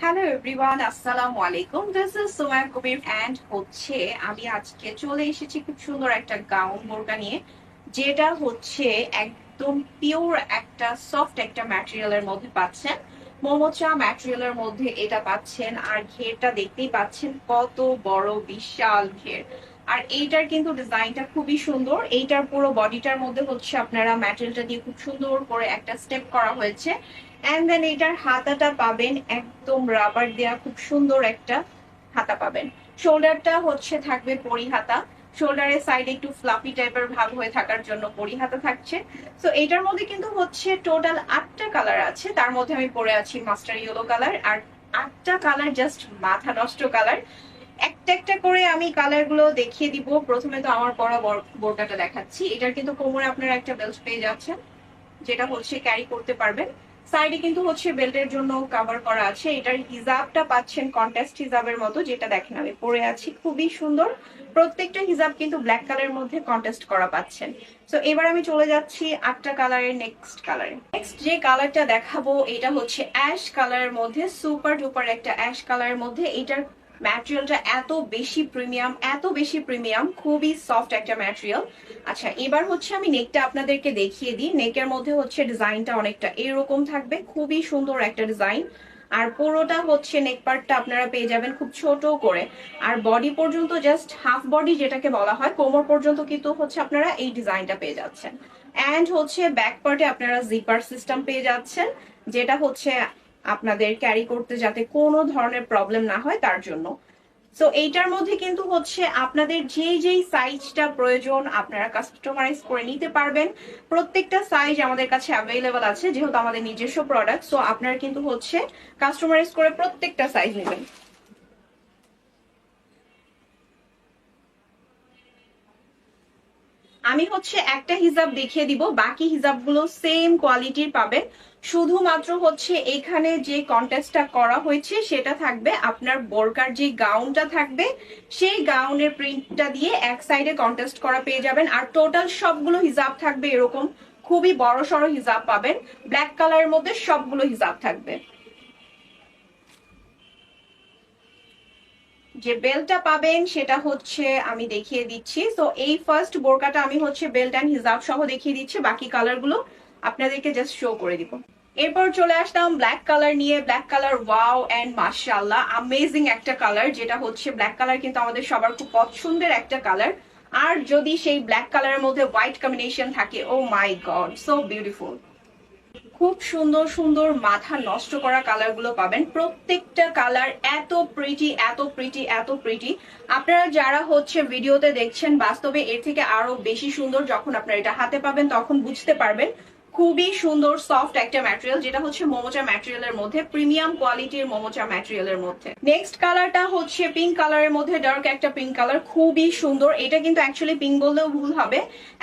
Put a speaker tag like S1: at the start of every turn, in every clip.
S1: Hello everyone আসসালামু আলাইকুম this is Somaya Kabir and হচ্ছে আমি আজকে চলে এসেছি খুব সুন্দর একটা গাউন বোরকা নিয়ে, যেটা হচ্ছে একদম পিওর একটা সফট একটা ম্যাটেরিয়ালের মধ্যে পাচ্ছেন। মোমোচা ম্যাটেরিয়ালের মধ্যে এটা পাচ্ছেন। আর ঘেরটা দেখতেই পাচ্ছেন কত বড়, বিশাল ঘের। আর এইটার কিন্তু ডিজাইনটা খুবই সুন্দর। এইটার পুরো বডিটার মধ্যে হচ্ছে আপনারা ম্যাটেরিয়ালটা দিয়ে খুব সুন্দর করে একটা স্টেপ করা হয়েছে। অ্যান্ড দেন এইটার হাতাটা পাবেন, একদম রাবার দেওয়া খুব সুন্দর একটা হাতা পাবেন। শোল্ডারটা হচ্ছে থাকবে পরি হাতা। শোল্ডারের সাইডে একটু ফ্লাফি টাইপের ভাব হয়ে থাকার জন্য পরি হাতা থাকছে। তো এইটার মধ্যে কিন্তু হচ্ছে টোটাল আটটা কালার আছে। তার মধ্যে আমি পরে আছি মাস্টার ইয়েলো কালার আর আটটা কালার জাস্ট মাথা নষ্ট কালার একটা একটা করে আমি কালারগুলো দেখিয়ে দিব। প্রথমে তো আমার পরা বোরকাটা দেখাচ্ছি। এটার কিন্তু কোমরে আপনারা একটা বেল্ট পেয়ে যাচ্ছেন, যেটা হচ্ছে ক্যারি করতে পারবেন। সাইডে কিন্তু হচ্ছে বেল্টের জন্য কভার করা আছে। এটার হিজাবটা পাচ্ছেন কন্টেস্ট হিজাবের মতো, যেটা দেখেন আমি পরে আছি। খুবই সুন্দর। প্রত্যেকটা হিজাব কিন্তু ব্ল্যাক কালারের মধ্যে কন্টেস্ট করা পাচ্ছেন। তো এবার আমি চলে যাচ্ছি আটটা কালারের নেক্সট কালারে নেক্সট যে কালারটা দেখাবো, এটা হচ্ছে অ্যাশ কালারের মধ্যে সুপার ডুপার একটা অ্যাশ কালারের মধ্যে। এটার ম্যাটেরিয়ালটা এত বেশি প্রিমিয়াম এত বেশি প্রিমিয়াম খুবই সফট একটা ম্যাটেরিয়াল আচ্ছা এবার হচ্ছে আমি নেকটা আপনাদেরকে দেখিয়ে দিই। নেকের মধ্যে হচ্ছে ডিজাইনটা অনেকটা এরকম থাকবে, খুবই সুন্দর একটা ডিজাইন আর পুরোটা হচ্ছে নেক পার্টটা আপনারা পেয়ে যাবেন খুব ছোট করে। আর বডি পর্যন্ত জাস্ট হাফ বডি যেটাকে বলা হয়, কোমর পর্যন্ত কিন্তু হচ্ছে আপনারা এই ডিজাইনটা পেয়ে যাচ্ছেন। অ্যান্ড হচ্ছে ব্যাক পার্টে আপনারা জিপার সিস্টেম পেয়ে যাচ্ছেন, যেটা হচ্ছে আপনাদের ক্যারি করতে যাতে কোনো ধরনের প্রবলেম না হয় তার জন্য। সো এইটার মধ্যে কিন্তু হচ্ছে আপনাদের যেই যেই সাইজটা প্রয়োজন, আপনারা কাস্টমাইজ করে নিতে পারবেন। প্রত্যেকটা সাইজ আমাদের কাছে অ্যাভেলেবল আছে, যেহেতু আমাদের নিজস্ব প্রোডাক্ট সো আপনারা কিন্তু হচ্ছে কাস্টমাইজ করে প্রত্যেকটা সাইজ নেবেন। আমি হচ্ছে একটা হিজাব দেখিয়ে দিব, বাকি হিজাবগুলো সেম কোয়ালিটির পাবেন শুধুমাত্র হচ্ছে এখানে যে কন্টেস্টটা করা হয়েছে, সেটা থাকবে আপনার বোরকার যে গাউনটা থাকবে, সেই গাউনের প্রিন্টটা দিয়ে এক সাইডে কন্টেস্ট করা পেয়ে যাবেন। আর টোটাল সবগুলো হিজাব থাকবে এরকম। খুবই বড় সড়ো হিজাব পাবেন। ব্ল্যাক কালারের মধ্যে সবগুলো হিজাব থাকবে। যে বেলটা পাবেন সেটা হচ্ছে আমি দেখিয়ে দিচ্ছি। তো এই ফার্স্ট বোরকাটা আমি হচ্ছে বেল্ট অ্যান্ড হিজাব সহ দেখিয়ে দিচ্ছি, বাকি কালারগুলো আপনাদেরকে জাস্ট শো করে দিব। এরপর চলে আসলাম ব্ল্যাক কালার নিয়ে ব্ল্যাক কালার ওয়াও অ্যান্ড মার্শাল্লাহ আমেজিং একটা কালার যেটা হচ্ছে ব্ল্যাক কালার কিন্তু আমাদের সবার খুব পছন্দের একটা কালার আর যদি সেই ব্ল্যাক কালারের মধ্যে হোয়াইট কম্বিনেশন থাকে oh my god so beautiful খুব সুন্দর সুন্দর মাথা নষ্ট করা কালারগুলো পাবেন। প্রত্যেকটা কালার এত প্রিটি এত প্রিটি এত প্রিটি আপনারা যারা হচ্ছে ভিডিওতে দেখছেন, বাস্তবে এর থেকে আরও বেশি সুন্দর যখন আপনারা এটা হাতে পাবেন, তখন বুঝতে পারবেন খুবই সুন্দর সফট একটা ম্যাটেরিয়াল যেটা হচ্ছে মোমোচা ম্যাটেরিয়ালের মধ্যে প্রিমিয়াম কোয়ালিটির মোমোচা ম্যাটেরিয়ালের মধ্যে। নেক্সট কালারটা হচ্ছে পিঙ্ক কালারের মধ্যে ডার্ক একটা পিঙ্ক কালার খুবই সুন্দর। এটা কিন্তু অ্যাকচুয়ালি পিঙ্ক বললেও ভুল হবে।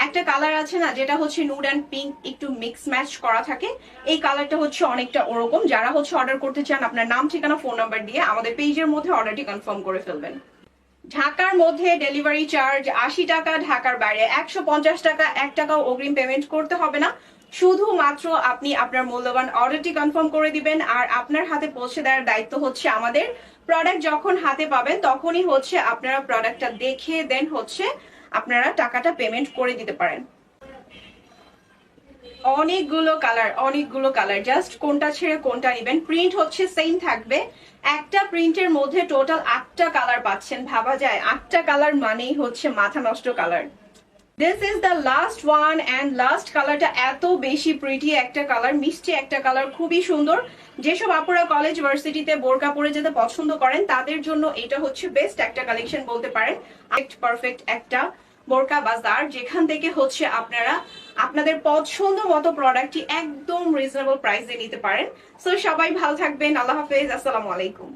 S1: একটা কালার আছে না, যেটা হচ্ছে নুড অ্যান্ড পিঙ্ক একটু মিক্স ম্যাচ করা থাকে। এই কালারটা হচ্ছে অনেকটা ওরকম। যারা হচ্ছে অর্ডার করতে চান, আপনার নাম, ঠিকানা ফোন নাম্বার দিয়ে আমাদের পেজের মধ্যে অর্ডারটি কনফার্ম করে ফেলবেন। ঢাকার মধ্যে ডেলিভারি চার্জ আশি টাকা, ঢাকার বাইরে একশো পঞ্চাশ টাকা, এক টাকাও অগ্রিম পেমেন্ট করতে হবে না। শুধুমাত্র আপনি আপনার মূল্যবান অর্ডারটি কনফার্ম করে দিবেন, আর আপনার হাতে পৌঁছে দেওয়ার দায়িত্ব হচ্ছে আমাদের। প্রোডাক্ট যখন হাতে পাবেন, তখনই হচ্ছে আপনারা প্রোডাক্টটা দেখে দেন হচ্ছে আপনারা টাকাটা পেমেন্ট করে দিতে পারেন। অনেকগুলো কালার অনেকগুলো কালার জাস্ট কোনটা ছেড়ে কোনটা নেবেন। প্রিন্ট হচ্ছে সেম থাকবে। একটা প্রিন্টের মধ্যে টোটাল আটটা কালার পাচ্ছেন, ভাবা যায়। আটটা কালার মানেই হচ্ছে মাথা নষ্ট colour this is the last one and last কালারটা এত বেশি প্রিটি একটা কালার মিষ্টি একটা কালার খুবই সুন্দর। যেসব আপুরা কলেজ ভার্সিটিতে বোরকা পরে যেতে পছন্দ করেন, তাদের জন্য এটা হচ্ছে বেস্ট একটা কালেকশন বলতে পারেন। পারফেক্ট একটা বোরকা বাজার, যেখান থেকে হচ্ছে আপনারা আপনাদের পছন্দ মতো প্রোডাক্টটি একদম রিজনেবল প্রাইসে নিতে পারেন। সো সবাই ভালো থাকবেন, আল্লাহ হাফেজ, আসসালামু আলাইকুম।